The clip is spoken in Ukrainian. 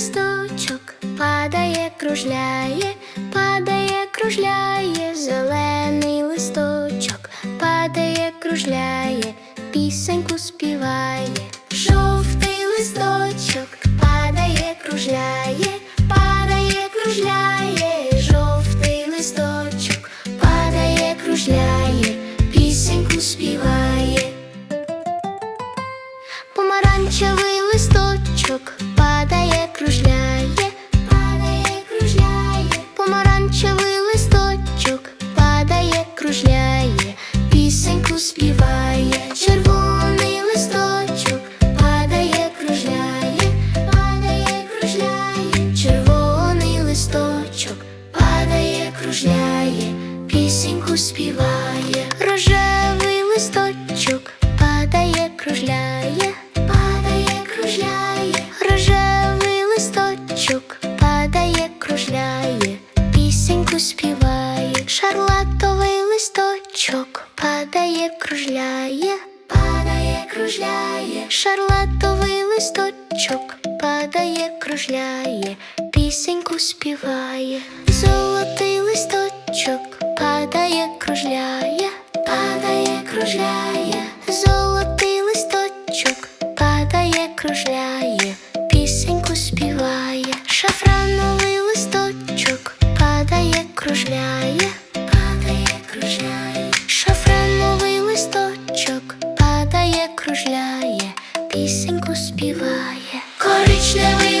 листочок падає, кружляє, падає, кружляє, зелений листочок, падає, кружляє, пісеньку співає, жовтий листочок падає, кружляє, падає, кружляє, жовтий листочок, падає, кружляє, пісеньку співає, помаранчевий листочок. Співає, червоний листочок падає, кружляє, падає, червоний листочок падає, кружляє, пісеньку співає, рожевий листочок падає, кружляє, падає, кружляє, рожевий листочок падає, кружляє, пісеньку падає, кружляє, падає, кружляє, шарлатовий листочок. Падає, кружляє, пісеньку співає, золотий листочок. Падає, кружляє, падає, кружляє, золотий листочок. Падає, кружляє. кружляє, пісеньку співає, коричневий.